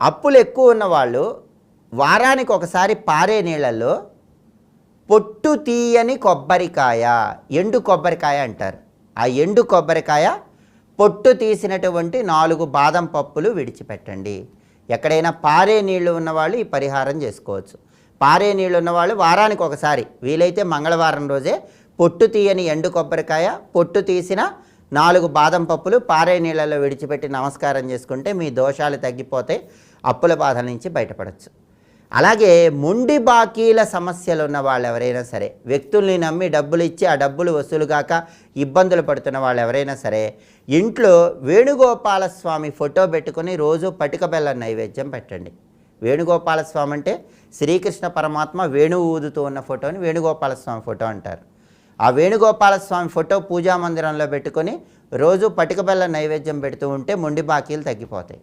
అప్పులు ఎక్కువ ఉన్న వాళ్ళు వారానికి ఒకసారి పారే నీళ్ళల్లో పొట్టు తీయని కొబ్బరికాయ ఎండు కొబ్బరికాయ అంటారు. ఆ ఎండు కొబ్బరికాయ పొట్టు తీసినటువంటి నాలుగు బాదం పప్పులు విడిచిపెట్టండి. ఎక్కడైనా పారే నీళ్ళు ఉన్నవాళ్ళు ఈ పరిహారం చేసుకోవచ్చు. పారే నీళ్ళు ఉన్నవాళ్ళు వారానికి ఒకసారి వీలైతే మంగళవారం రోజే పొట్టు తీయని ఎండు కొబ్బరికాయ పొట్టు తీసిన నాలుగు బాదం పప్పులు పారే నీళ్ళలో విడిచిపెట్టి నమస్కారం చేసుకుంటే మీ దోషాలు తగ్గిపోతే అప్పుల బాధ నుంచి బయటపడచ్చు. అలాగే మొండి బాకీల సమస్యలు ఉన్న వాళ్ళు ఎవరైనా సరే వ్యక్తుల్ని నమ్మి డబ్బులు ఇచ్చి ఆ డబ్బులు వసూలు కాక ఇబ్బందులు పడుతున్న వాళ్ళు ఎవరైనా సరే ఇంట్లో వేణుగోపాల స్వామి ఫోటో పెట్టుకొని రోజు పటికబెల్ల నైవేద్యం పెట్టండి. వేణుగోపాల స్వామి అంటే శ్రీకృష్ణ పరమాత్మ వేణువు ఊదుతూ ఉన్న ఫోటోని వేణుగోపాల స్వామి ఫోటో అంటారు. ఆ వేణుగోపాల స్వామి ఫోటో పూజా మందిరంలో పెట్టుకొని రోజు పటికబెల్ల నైవేద్యం పెడుతూ ఉంటే మొండి బాకీలు తగ్గిపోతాయి.